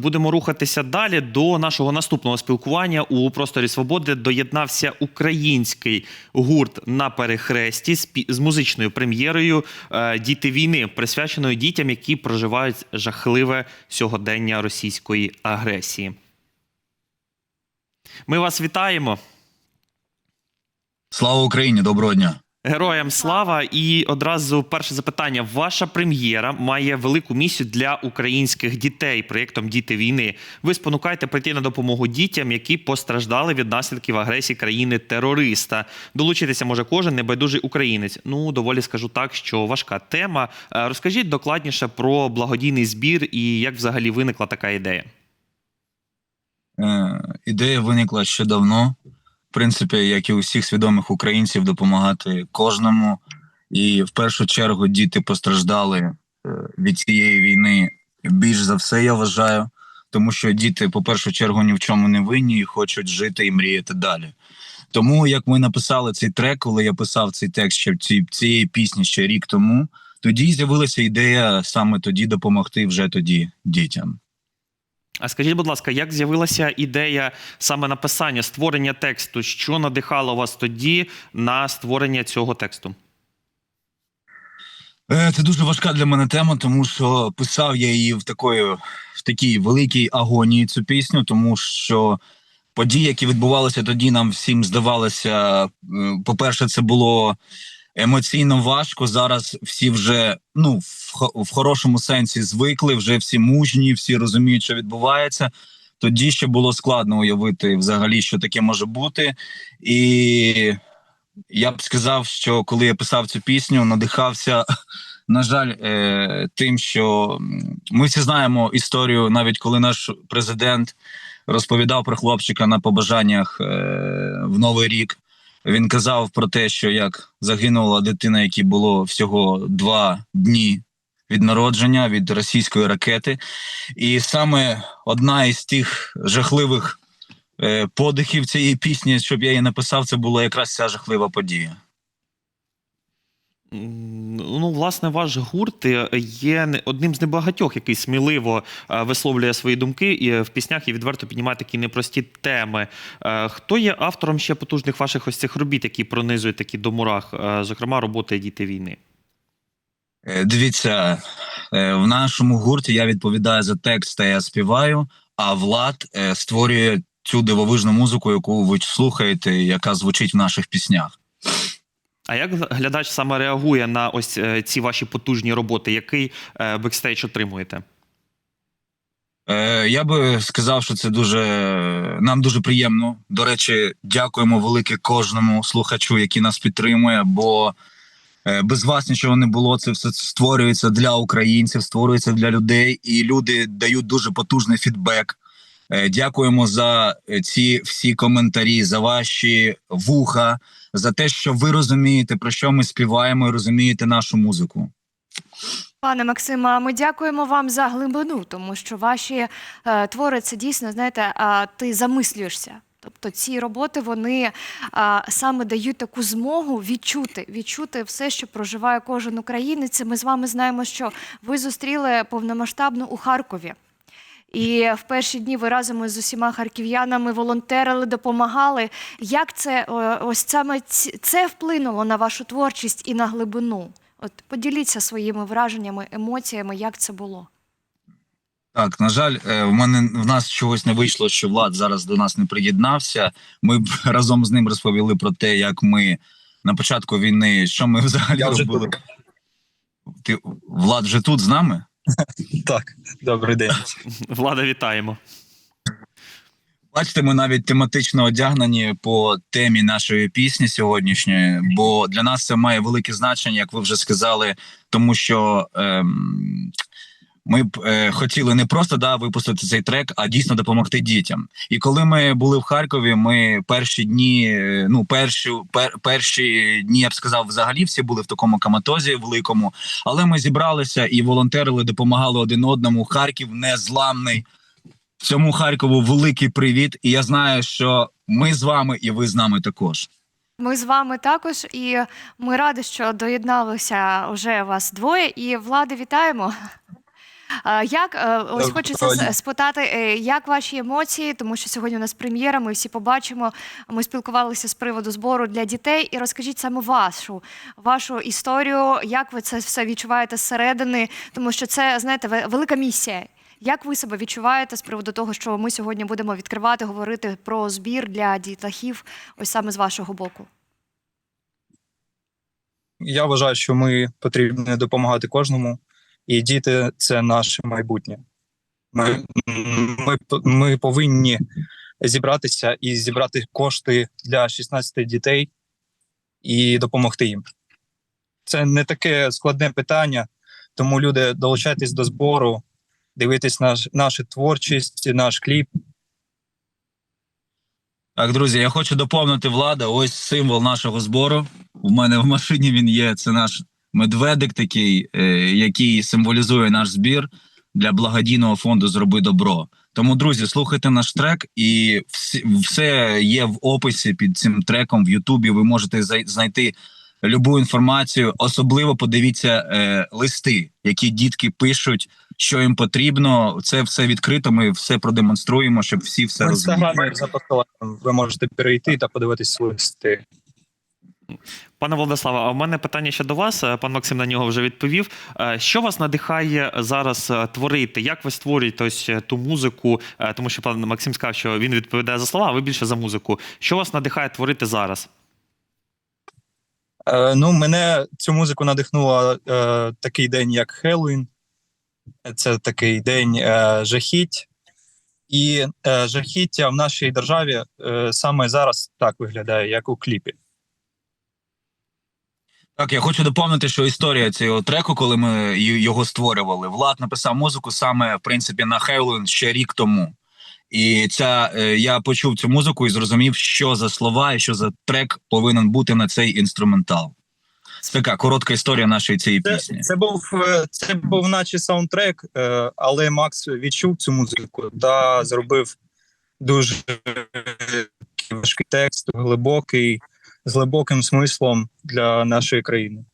будемо рухатися далі до нашого наступного спілкування у просторі свободи. Доєднався український гурт на перехресті з з музичною прем'єрою е, Діти війни, присвяченою дітям, які проживають жахливе сьогодення російської агресії. Ми вас вітаємо. Слава Україні, доброго дня. Героям слава! І одразу перше запитання. Ваша прем'єра має велику місію для українських дітей проєктом Діти війни. Ви спонукаєте прийти на допомогу дітям, які постраждали від наслідків агресії країни-терориста. Долучитися може кожен небайдужий українець. Ну доволі скажу так, що важка тема. Е, Розкажіть докладніше про благодійний збір і як взагалі виникла така ідея. Е, ідея виникла ще давно. В принципі, як і у всіх свідомих українців, допомагати кожному. І в першу чергу діти постраждали е, від цієї війни більш за все, я вважаю. Тому що діти, по першу чергу, ні в чому не винні і хочуть жити і мріяти далі. Тому як ми написали цей трек, коли я писав цей текст ще ці, цієї пісні ще рік тому, тоді з'явилася ідея саме тоді допомогти вже тоді дітям. А скажіть, будь ласка, як з'явилася ідея саме написання, створення тексту? Що надихало вас тоді на створення цього тексту? Е, Це дуже важка для мене тема, тому що писав я її в такої в такій великій агонії цю пісню, тому що події, які відбувалися тоді, нам всім здавалося. е, По-перше, це було емоційно важко. Зараз всі вже ну в, в хорошому сенсі звикли, вже всі мужні, всі розуміють, що відбувається. Тоді ще було складно уявити взагалі, що таке може бути. І я б сказав, що коли я писав цю пісню, надихався, на жаль, е, тим, що ми всі знаємо історію, навіть коли наш президент розповідав про хлопчика на побажаннях е, в Новий рік. Він казав про те, що як загинула дитина, якій було всього два дні від народження від російської ракети. І саме одна із тих жахливих е, подихів цієї пісні, щоб я її написав, це була якраз ця жахлива подія. Ну, власне, ваш гурт є одним з небагатьох, який сміливо е, висловлює свої думки і е, в піснях і відверто піднімає такі непрості теми. Е, Хто є автором ще потужних ваших ось цих робіт, які пронизують такі до мурах, зокрема, роботи діти війни? Дивіться, в нашому гурті я відповідаю за текст та я співаю, а Влад створює цю дивовижну музику, яку ви слухаєте, яка звучить в наших піснях. А як глядач саме реагує на ось е, ці ваші потужні роботи? Який е, бекстейдж отримуєте? Е, Я би сказав, що це дуже нам дуже приємно. До речі, дякуємо велике кожному слухачу, який нас підтримує. Бо без вас нічого не було. Це все створюється для українців, створюється для людей, і люди дають дуже потужний фідбек. Е, Дякуємо за е, ці всі коментарі, за ваші вуха, за те, що ви розумієте, про що ми співаємо, і розумієте нашу музику. Пане Максиме, ми дякуємо вам за глибину, тому що ваші е, твори це дійсно, знаєте, а, ти замислюєшся. Тобто ці роботи вони а, саме дають таку змогу відчути, відчути все, що проживає кожен українець. Ми з вами знаємо, що ви зустріли повномасштабну у Харкові. І в перші дні ви разом із усіма харків'янами волонтерили, допомагали. Як це ось саме це вплинуло на вашу творчість і на глибину? От поділіться своїми враженнями, емоціями, як це було. Так, на жаль, е, в мене в нас чогось не вийшло, що Влад зараз до нас не приєднався. Ми б разом з ним розповіли про те, як ми на початку війни, що ми взагалі Я вже робили. Ти Влад вже тут з нами? Так, добрий день. Влада, вітаємо. Бачите, ми навіть тематично одягнені по темі нашої пісні сьогоднішньої, бо для нас це має велике значення, як ви вже сказали, тому що ем, ми б е, хотіли не просто да, випустити цей трек, а дійсно допомогти дітям. І коли ми були в Харкові, ми перші дні, е, ну перші, пер, перші дні, я б сказав, взагалі всі були в такому каматозі великому. Але ми зібралися і волонтерили, допомагали один одному. Харків незламний. Цьому Харкову великий привіт, і я знаю, що ми з вами, і ви з нами також. Ми з вами також, і ми раді, що доєдналися вже вас двоє. І влади, вітаємо. Як е, ось хочеться спитати, е, як ваші емоції, тому що сьогодні у нас прем'єра, ми всі побачимо. Ми спілкувалися з приводу збору для дітей. І розкажіть саме вашу вашу історію, як ви це все відчуваєте зсередини, тому що це знаєте велика місія. Як ви себе відчуваєте з приводу того, що ми сьогодні будемо відкривати, говорити про збір для дітлахів, ось саме з вашого боку? Я вважаю, що ми потрібні допомагати кожному, і діти це наше майбутнє. Ми, ми, ми повинні зібратися і зібрати кошти для 16 дітей і допомогти їм. Це не таке складне питання, тому люди долучайтесь до збору, дивитесь наш, нашу творчість, наш кліп. Так, друзі, я хочу доповнити влада. Ось символ нашого збору. У мене в машині він є. Це наш медведик, такий, е, який символізує наш збір для благодійного фонду Зроби добро. Тому, друзі, слухайте наш трек, і все є в описі під цим треком в Ютубі. Ви можете знайти любу інформацію. Особливо подивіться е, листи, які дітки пишуть, що їм потрібно. Це все відкрито. Ми все продемонструємо, щоб всі все розуміли. ви можете перейти та подивитись листи. Пане Владиславе, в мене питання ще до вас. Е, Пан Максим на нього вже відповів. Е, Що вас надихає зараз е, творити? Як ви створюєте ось ту музику? Тому що пан Максим сказав, що він відповідає за слова, а ви більше за музику. Що вас надихає творити зараз? Е, ну, мене цю музику надихнула е, такий день, як Хеллоуін. Це такий день е, жахіть. І е, жахіття в нашій державі е, саме зараз так виглядає, як у кліпі. Так, я хочу доповнити, що історія цього треку, коли ми його створювали, Влад написав музику саме в принципі на Хейлен ще рік тому. І ця е, я почув цю музику і зрозумів, що за слова і що за трек повинен бути на цей інструментал. Це така коротка історія нашої цієї Це, пісні. це був е, це був наче саундтрек, е, але Макс відчув цю музику та зробив дуже важкий текст, глибокий, з глибоким смислом для нашої країни.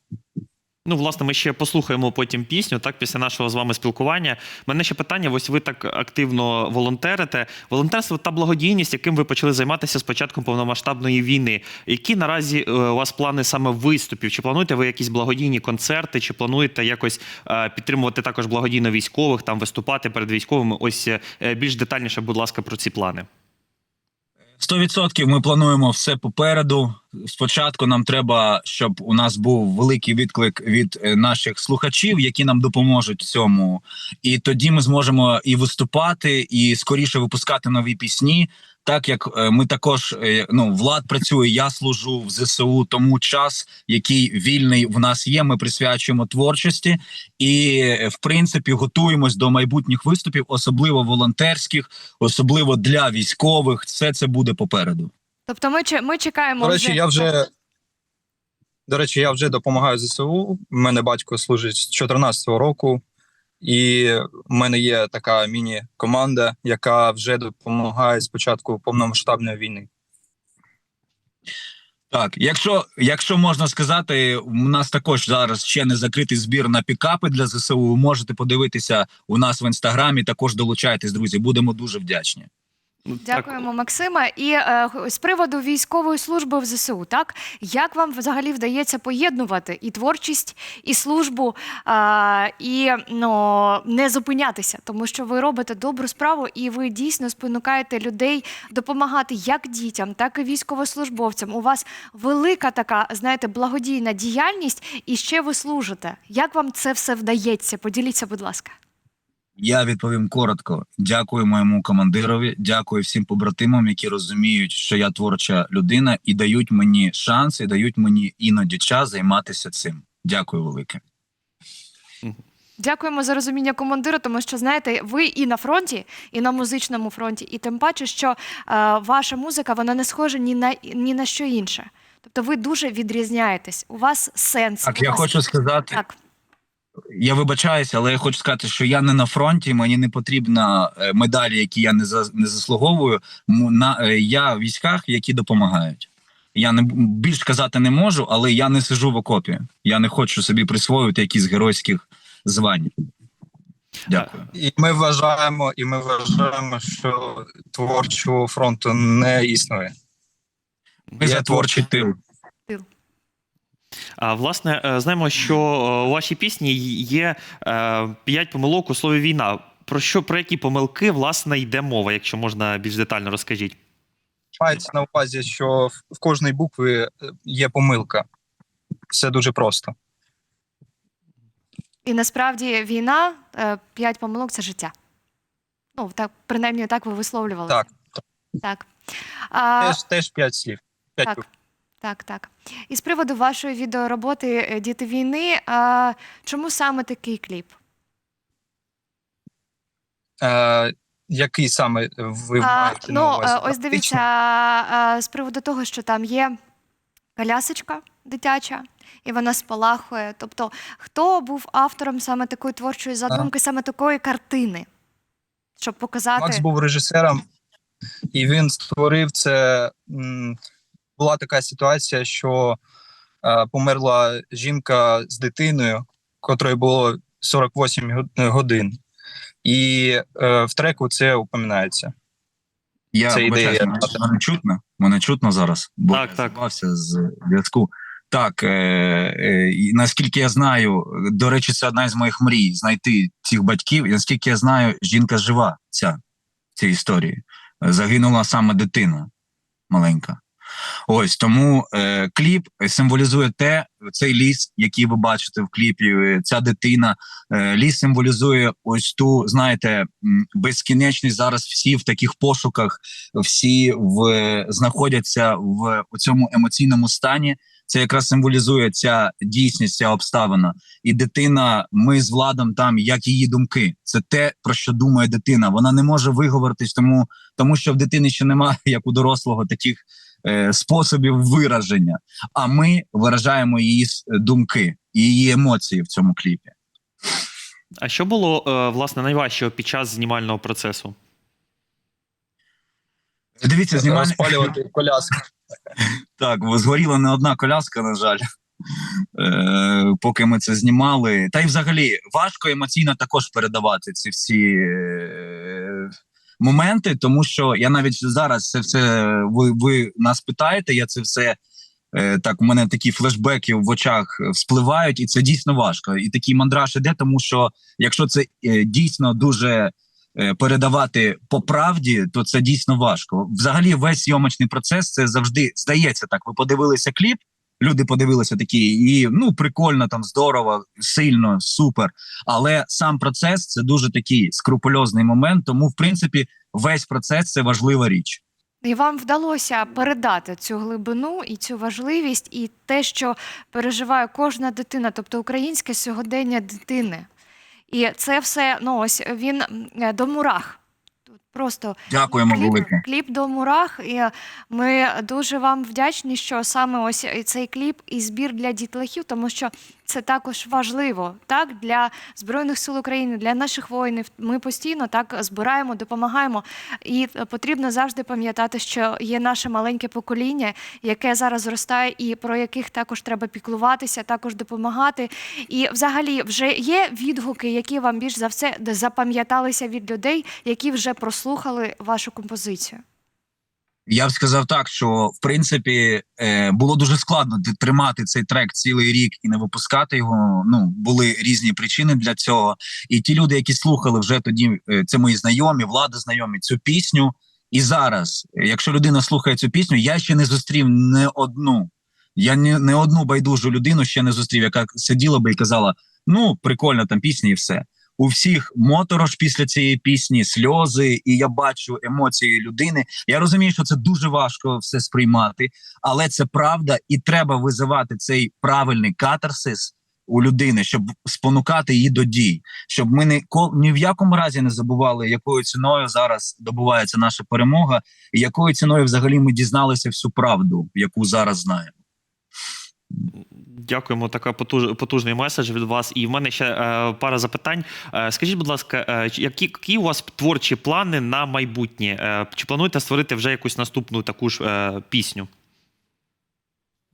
Ну, власне, ми ще послухаємо потім пісню, так, після нашого з вами спілкування. Мене ще питання: ось ви так активно волонтерите. Волонтерство та благодійність, яким ви почали займатися з початком повномасштабної війни. Які наразі е, у вас плани саме виступів? Чи плануєте ви якісь благодійні концерти, чи плануєте якось е, підтримувати також благодійно військових, там виступати перед військовими? Ось е, більш детальніше, будь ласка, про ці плани. 100% ми плануємо все попереду. Спочатку нам треба, щоб у нас був великий відклик від е, наших слухачів, які нам допоможуть в цьому. І тоді ми зможемо і виступати, і скоріше випускати нові пісні. Так як е, ми також е, ну влад працює, я служу в ЗСУ. Тому час, який вільний в нас є, ми присвячуємо творчості і, е, в принципі, готуємось до майбутніх виступів, особливо волонтерських, особливо для військових. Все це буде попереду. Тобто, ми ми чекаємо. До речі, я вже до речі, я вже допомагаю ЗСУ. У мене батько служить з 14-го року, і в мене є така міні-команда, яка вже допомагає з початку повномасштабної війни. Так, якщо, якщо можна сказати, у нас також зараз ще не закритий збір на пікапи для ЗСУ. Ви можете подивитися у нас в інстаграмі. Також долучайтесь, друзі. Будемо дуже вдячні. Ну, Дякуємо, Максима. І е, з приводу військової служби в ЗСУ, так як вам взагалі вдається поєднувати і творчість, і службу, е, і ну, не зупинятися, тому що ви робите добру справу, і ви дійсно спонукаєте людей допомагати як дітям, так і військовослужбовцям. У вас велика така, знаєте, благодійна діяльність, і ще ви служите. Як вам це все вдається? Поділіться, будь ласка. Я відповім коротко. Дякую моєму командирові. Дякую всім побратимам, які розуміють, що я творча людина, і дають мені шанс, і дають мені іноді час займатися цим. Дякую велике. Дякуємо за розуміння командира, тому що знаєте, ви і на фронті, і на музичному фронті, і тим паче, що е, ваша музика вона не схожа ні на ні на що інше. Тобто ви дуже відрізняєтесь. У вас сенс. Так, у я вас... хочу сказати. так. Я вибачаюся, але я хочу сказати, що я не на фронті. Мені не потрібна е, медалі, які я не за не заслуговую. На е, я в військах, які допомагають. Я не більш казати не можу, але я не сижу в окопі. Я не хочу собі присвоювати якісь геройських звань. Дякую. І ми вважаємо, і ми вважаємо, що творчого фронту не існує. Ми Є за творчий тил. А, власне, е, знаємо, що е, у вашій пісні є е, п'ять помилок у слові війна. Про що про які помилки власне йде мова, якщо можна більш детально розкажіть? Мається на увазі, що в- кожній букві є помилка. Все дуже просто. І насправді війна, п'ять помилок це життя. Ну, так, принаймні, так ви висловлювали. Так, Так. А, теж, теж п'ять слів. П'ять так, так, так. І з приводу вашої відеороботи е, Діти війни, а, чому саме такий кліп? Е, який саме ви А, маєте на ну, увазі? е, ось дивіться, а, з приводу того, що там є колясочка дитяча, і вона спалахує. Тобто, хто був автором саме такої творчої задумки, саме такої картини, щоб показати. Макс був режисером, і він створив це. м, Була така ситуація, що е, померла жінка з дитиною, котрої було 48 годин. І е, в треку це упоминається. Я Це ідея. мене, мене чутно? Мене чутно зараз, бо Так, я так. з зв'язку. Так, е, е, наскільки я знаю, до речі, це одна із моїх мрій знайти цих батьків. І наскільки я знаю, жінка жива ця в цій історії. Загинула саме дитина маленька. Ось тому е, кліп символізує те, цей ліс, який ви бачите в кліпі, е, ця дитина. Е, ліс символізує ось ту, знаєте, безкінечність зараз всі в таких пошуках, всі в знаходяться в цьому емоційному стані. Це якраз символізує ця дійсність, ця обставина. І дитина, ми з владом там, як її думки. Це те, про що думає дитина. Вона не може виговоритись, тому, тому що в дитини ще немає, як у дорослого, таких е, способів вираження. А ми виражаємо її думки і її емоції в цьому кліпі. А що було е, власне найважчого під час знімального процесу? Дивіться, знімальний... Розпалювати коляску. Так, згоріла не одна коляска, на жаль, е, поки ми це знімали. Та й взагалі важко емоційно також передавати ці всі е, моменти, тому що я навіть зараз це все ви, ви нас питаєте, я це все. е, Так, у мене такі флешбеки в очах вспливають, і це дійсно важко. І такий мандраж іде, тому що якщо це е, дійсно дуже е, передавати по правді, то це дійсно важко. Взагалі, весь зйомочний процес це завжди здається так. Ви подивилися кліп, люди подивилися такі, і ну прикольно, там здорово, сильно, супер. Але сам процес це дуже такий скрупульозний момент. Тому, в принципі, весь процес це важлива річ. І вам вдалося передати цю глибину і цю важливість, і те, що переживає кожна дитина, тобто українське сьогодення дитини. І це все, ну ось він е, до мурах. Просто Дякуємо кліп, велике. кліп до мурах. І ми дуже вам вдячні, що саме ось цей кліп і збір для дітлахів, тому що це також важливо так для збройних сил України, для наших воїнів. Ми постійно так збираємо, допомагаємо. І потрібно завжди пам'ятати, що є наше маленьке покоління, яке зараз зростає, і про яких також треба піклуватися, також допомагати. І взагалі вже є відгуки, які вам більш за все запам'яталися від людей, які вже прослухали вашу композицію. Я б сказав так, що в принципі е, було дуже складно тримати цей трек цілий рік і не випускати його. Ну були різні причини для цього. І ті люди, які слухали вже тоді, е, це мої знайомі, влада знайомі цю пісню. І зараз, якщо людина слухає цю пісню, я ще не зустрів не одну. Я не, не одну байдужу людину ще не зустрів, яка сиділа би і казала: ну прикольна там пісня, і все. У всіх моторож після цієї пісні, сльози, і я бачу емоції людини. Я розумію, що це дуже важко все сприймати, але це правда, і треба визивати цей правильний катарсис у людини, щоб спонукати її до дій, щоб ми не ні в якому разі не забували, якою ціною зараз добувається наша перемога, і якою ціною взагалі ми дізналися всю правду, яку зараз знаємо. Дякуємо, така потуж, потужний меседж від вас. І в мене ще е, пара запитань. Е, скажіть, будь ласка, е, які, які у вас творчі плани на майбутнє? Е, чи плануєте створити вже якусь наступну таку ж е, пісню?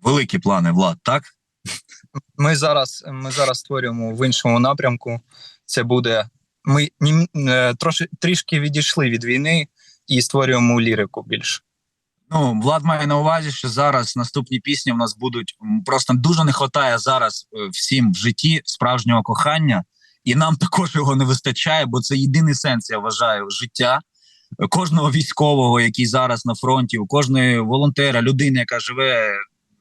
Великі плани, влад, так Ми зараз, ми зараз створюємо в іншому напрямку. Це буде ми нім- е, троши, трішки відійшли від війни і створюємо лірику більше. Ну, Влад має на увазі, що зараз наступні пісні в нас будуть просто дуже не вистачає зараз е, всім в житті справжнього кохання, і нам також його не вистачає, бо це єдиний сенс, я вважаю, життя кожного військового, який зараз на фронті, у кожної волонтера, людини, яка живе.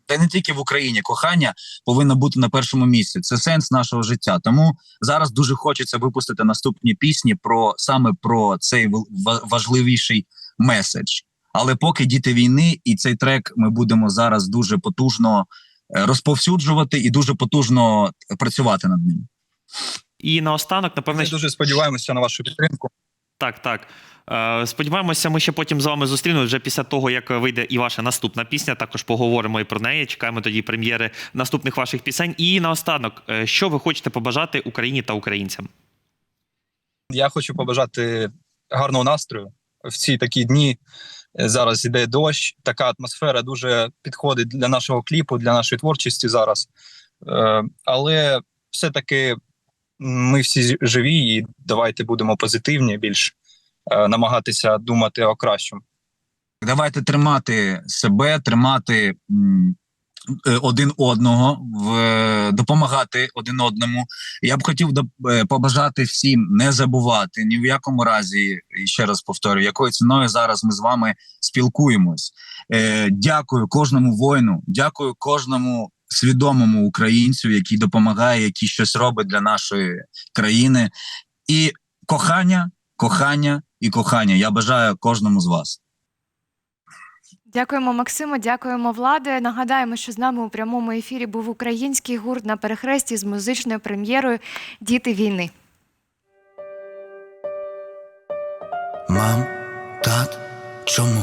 Та не тільки в Україні кохання повинно бути на першому місці. Це сенс нашого життя. Тому зараз дуже хочеться випустити наступні пісні про саме про цей важливіший меседж. Але поки діти війни, і цей трек ми будемо зараз дуже потужно е, розповсюджувати і дуже потужно працювати над ним. І наостанок, напевно, Ми дуже сподіваємося на вашу підтримку. Так, так. Е, Сподіваємося, ми ще потім з вами зустрінемося вже після того, як вийде і ваша наступна пісня. Також поговоримо і про неї. Чекаємо тоді прем'єри наступних ваших пісень. І наостанок, е, що ви хочете побажати Україні та українцям? Я хочу побажати гарного настрою в ці такі дні. Е, Зараз іде дощ, така атмосфера дуже підходить для нашого кліпу, для нашої творчості зараз. Е, Але все-таки ми всі живі, і давайте будемо позитивні, більш е, намагатися думати о кращому. Давайте тримати себе, тримати один одного, в, е, допомагати один одному. Я б хотів е, побажати всім не забувати ні в якому разі, і ще раз повторю, якою ціною зараз ми з вами спілкуємось. Е, Дякую кожному воїну, дякую кожному свідомому українцю, який допомагає, який щось робить для нашої країни. І кохання, кохання і кохання. Я бажаю кожному з вас. Дякуємо, Максиму, дякуємо, Владе. Нагадаємо, що з нами у прямому ефірі був український гурт на перехресті з музичною прем'єрою Діти війни. Мам, тат, чому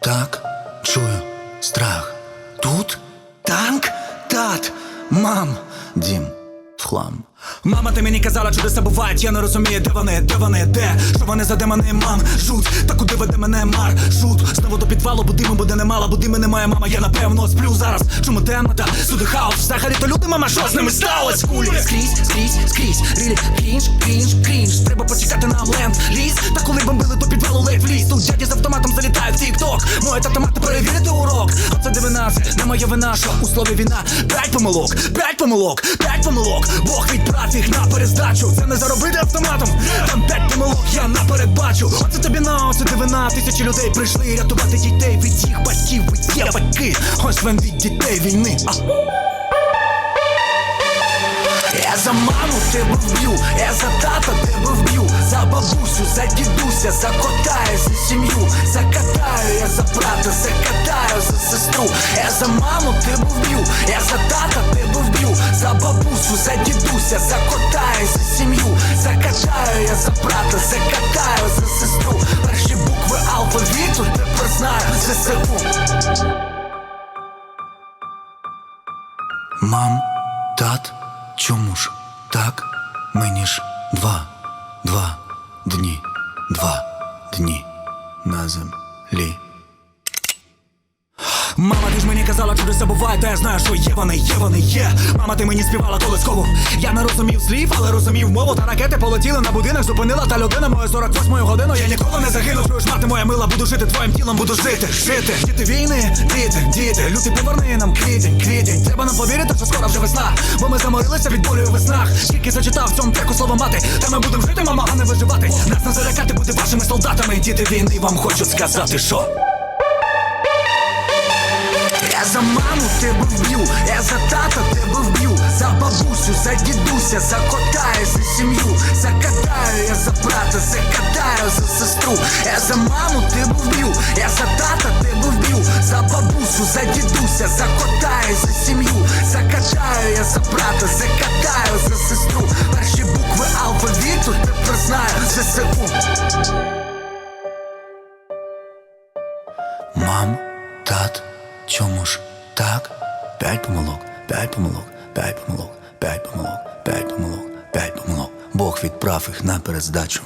так чую страх? Тут танк, тат, мам, дім, в хлам. Мама, ти мені казала, чудеса бувають, я не розумію, де вони, де вони, де що вони за демони, мам, жуть, та куди веде мене маршрут Знову до підвалу, будимо буде немало, будими немає, мама, я напевно сплю зараз. Чому темно та суди хаос? Взагалі то люди, мама, що з ними сталось? Кулі скрізь, скрізь, скрізь, рілі, крінж, крінж, крінж. Треба почекати нам ленд ліз. Та коли бомбили, то підвалу ледь вліз. Тут дяді з автоматом залітає в тік-ток. Моє тата мати перевірити урок. Оце де вина, це не моя вина, що у слові війна. П'ять помилок, п'ять помилок, п'ять помилок. Бог відправ їх на перездачу. Це не заробити автоматом. Там п'ять помилок, я наперед бачу. Оце тобі на, оце дивина. Тисячі людей прийшли рятувати дітей від їх батьків, від є батьки. Ось вам від дітей війни. А. За маму тебе вб'ю, я за тата тебе вб'ю, за бабусю, за дідуся, за кота, я за сім'ю, закатаю, я за брата, закатаю, за сестру, я за маму тебе вб'ю, я за тата тебе вб'ю, за бабусю, за дідуся, за кота, я за сім'ю, закатаю, я за брата, закатаю, за сестру, перші букви алфавіту тепер знаю, ЗСУ. Мам, тат, чому ж так? Мені ж два, два дні, два дні на землі. Мама, ти ж мені казала, чудеса бувають, та я знаю, що є вони, є вони, є. Мама, ти мені співала колискову. Я не розумів слів, але розумів мову. Та ракети полетіли на будинок, зупинила та людина мою 48 годину. Я ніколи не загину. Чуєш, мати моя мила, буду жити твоїм тілом, буду жити, жити. Діти війни, діти, діти, люди поверни нам квітень, квітень. Треба нам повірити, що скоро вже весна. Бо ми заморилися від болю у веснах. Скільки зачитав в цьому треку слово мати. Та ми будемо жити, мама, а не виживати. Нас не залякати бути вашими солдатами. Діти війни, вам хочу сказати, що. За маму тебе вб'ю, я за тата тебе вб'ю, за бабусю, за дідуся, за кота, я за сім'ю, закатаю, я за брата, закатаю, за сестру, я за маму тебе вб'ю, я за тата тебе вб'ю, за бабусю, за дідуся, за кота, я за сім'ю, закатаю, я за брата, закатаю, за сестру, перші букви алфавіту тепер знаю, ЗСУ. Чому ж так? П'ять помилок, п'ять помилок, п'ять помилок, п'ять помилок, п'ять помилок, п'ять помилок. Бог відправ їх на перездачу.